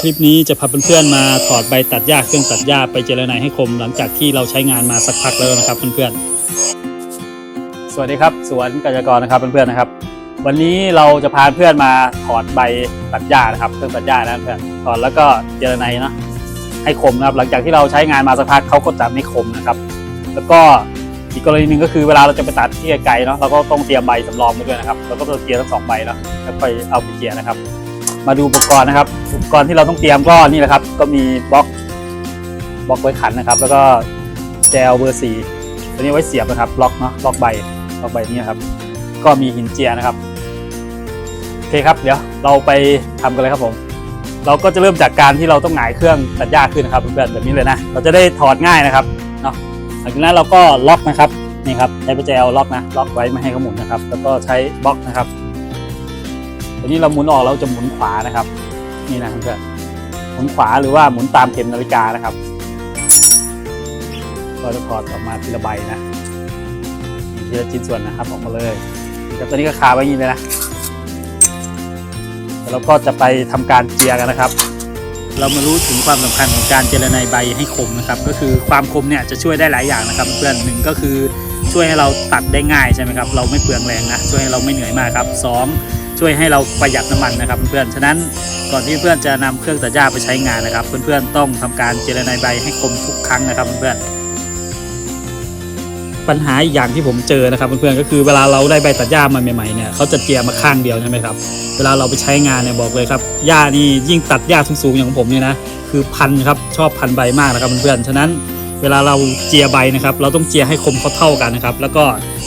คลิปนี้จะพาเพื่อนๆมาถอดใบตัดหญ้าเครื่องตัดหญ้าไปเจรไนให้คมหลังจากที่เราใช้งานมาสักพักแล้วนะครับเพื่อนๆ สวัสดีครับ สวนกัญญากรนะครับเพื่อนๆนะครับ วันนี้เราจะพาเพื่อนมาถอดใบตัดหญ้านะครับเครื่องตัดหญ้านะเพื่อนถอดแล้วก็เจรไนเนาะให้คมนะครับ หลังจากที่เราใช้งานมาสักพักเขาก็จะไม่คมนะครับ แล้วก็อีกกรณีหนึ่งก็คือเวลาเราจะไปตัดที่ไกลๆเนาะเราก็ต้องเตรียมใบสำรองไปด้วยนะครับเราก็ต้องเตรียมทั้งสองใบเนาะแล้วค่อยเอาไปเจียนะครับ มาดูอุปกรณ์นะครับ อุปกรณ์ที่เราต้องเตรียมก็นี่แหละครับ ก็มีบล็อกบล็อกไว้ขันนะครับ แล้วก็แจลเบอร์สี่ตัวนี้ไว้เสียบนะครับล็อกเนาะล็อกใบล็อกใบนี้ครับ ก็มีหินเจียนะครับโอเคครับ เดี๋ยวเราไปทำกันเลยครับผม เราก็จะเริ่มจากการที่เราต้องหงายเครื่องตัดหญ้าขึ้นนะครับเพื่อนๆแบบนี้เลยนะเราจะได้ถอดง่ายนะครับเนาะหลังจากนั้นเราก็ล็อกนะครับนี่ครับใช้ประแจลล็อกนะล็อกไว้ไม่ให้เขาหมุนนะครับ แล้วก็ใช้บล็อกนะครับ ทีนี้เราหมุนออกเราจะหมุนขวานะครับ นี่นะเพื่อนหมุนขวาหรือว่าหมุนตามเข็มนาฬิกานะครับก็จะถอดออกมาทีละใบนะทีละชิ้นส่วนนะครับออกมาเลยแล้วตัวนี้ก็คาไว้อย่างนี้เลยนะแล้วเราก็จะไปทำการเจียกันนะครับ เรามารู้ถึงความสำคัญของการเจรไนใบให้คมนะครับ ก็คือความคมเนี่ยจะช่วยได้หลายอย่างนะครับ เพื่อนหนึ่งก็คือช่วยให้เราตัดได้ง่ายใช่ไหมครับ เราไม่เปลืองแรงนะ ช่วยให้เราไม่เหนื่อยมากครับสอง ช่วยให้เราประหยัดน้ำมันนะครับเพื่อนๆ ฉะนั้นก่อนที่เพื่อนจะนำเครื่องตัดหญ้าไปใช้งานนะครับ เพื่อนๆต้องทำการเจรไนใบให้คมทุกครั้งนะครับเพื่อนๆปัญหาอีกอย่างที่ผมเจอนะครับเพื่อนๆก็คือเวลาเราได้ใบตัดหญ้ามาใหม่ๆเนี่ยเขาจะเจียมาข้างเดียวใช่ไหมครับเวลาเราไปใช้งานเนี่ยบอกเลยครับหญ้านี่ยิ่งตัดหญ้าสูงๆอย่างของผมเนี่ยนะคือพันครับชอบพันใบมากนะครับเพื่อนๆฉะนั้น เวลาเราเจียใบนะครับ เราต้องเจียให้คมเขาเท่ากันนะครับ แล้วก็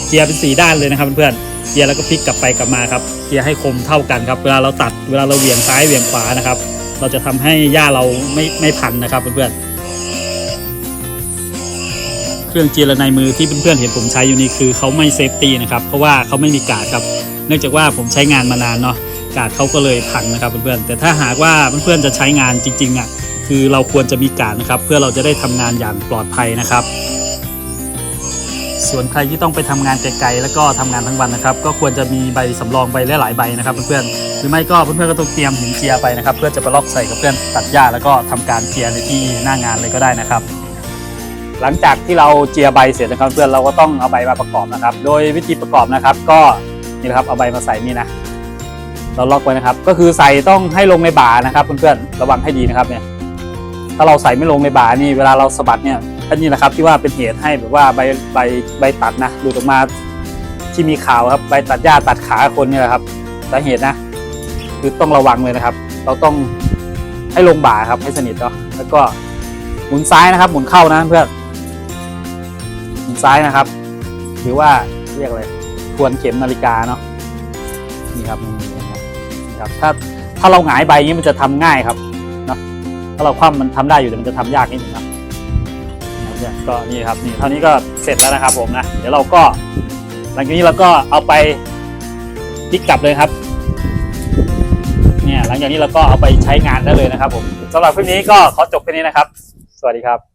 เจียเป็นสีด้านเลยนะครับเพื่อนๆเจียแล้วก็พลิกกลับไปกลับมาครับเจียให้คมเท่ากันครับ เวลาเราตัดเวลาเราเหวี่ยงซ้ายเหวี่ยงขวานะครับ เราจะทำให้หญ้าเราไม่ไม่พันนะครับเพื่อนๆเครื่องเจียระในมือที่เพื่อนๆเห็นผมใช้อยู่นี่คือเขาไม่เซฟตี้นะครับเพราะว่าเขาไม่มีกาดครับ เนื่องจากว่าผมใช้งานมานานเนาะกาดเขาก็เลยพังนะครับเพื่อนๆแต่ถ้าหากว่าเพื่อนๆจะใช้งานจริงๆอะ คือเราควรจะมีกาดนะครับ เพื่อเราจะได้ทำงานอย่างปลอดภัยนะครับ ส่วนใครที่ต้องไปทำงานไกลๆแล้วก็ทำงานทั้งวันนะครับ ก็ควรจะมีใบสำรองใบหลายๆใบนะครับเพื่อนๆหรือไม่ก็เพื่อนๆก็ต้องเตรียมหินเจียไปนะครับ เพื่อจะไปล็อกใส่กับเพื่อนตัดหญ้าแล้วก็ทำการเจียในที่หน้างานเลยก็ได้นะครับ หลังจากที่เราเจียใบเสร็จนะครับเพื่อนเราก็ต้องเอาใบมาประกอบนะครับ โดยวิธีประกอบนะครับ ก็นี่นะครับเอาใบมาใส่นี่นะเราล็อกไว้นะครับ ก็คือใส่ต้องให้ลงในบ่านะครับเพื่อนๆระวังให้ดีนะครับเนี่ย ถ้าเราใส่ไม่ลงในบ่านี่เวลาเราสะบัดเนี่ยอันนี้แหละครับที่ว่าเป็นเหตุให้แบบว่าใบใบใบตัดนะหลุดออกมาที่มีข่าวครับใบตัดหญ้าตัดขาคนเนี่ยแหละครับสาเหตุนะ คือต้องระวังเลยนะครับ เราต้องให้ลงบ่าครับให้สนิทเนาะแล้วก็หมุนซ้ายนะครับ หมุนเข้านะเพื่อนหมุนซ้ายนะครับหรือว่าเรียกอะไรทวนเข็มนาฬิกาเนาะนี่ครับนี่ครับถ้าถ้าเราหงายใบอย่างนี้มันจะทำง่ายครับาเราคว่ำมันทำได้อยู่แต่มันจะทำยากนิดนึงครับนะเนี่ยก็นี่ครับนี่เท่านี้ก็เสร็จแล้วนะครับผมนะเดี๋ยวเราก็ หลังจากนี้เราก็เอาไปพลิกกลับเลยครับเนี่ยหลังจากนี้เราก็เอาไปใช้งานได้เลยนะครับผมสำหรับคลิปนี้ก็ขอจบแค่นี้นะครับ สวัสดีครับ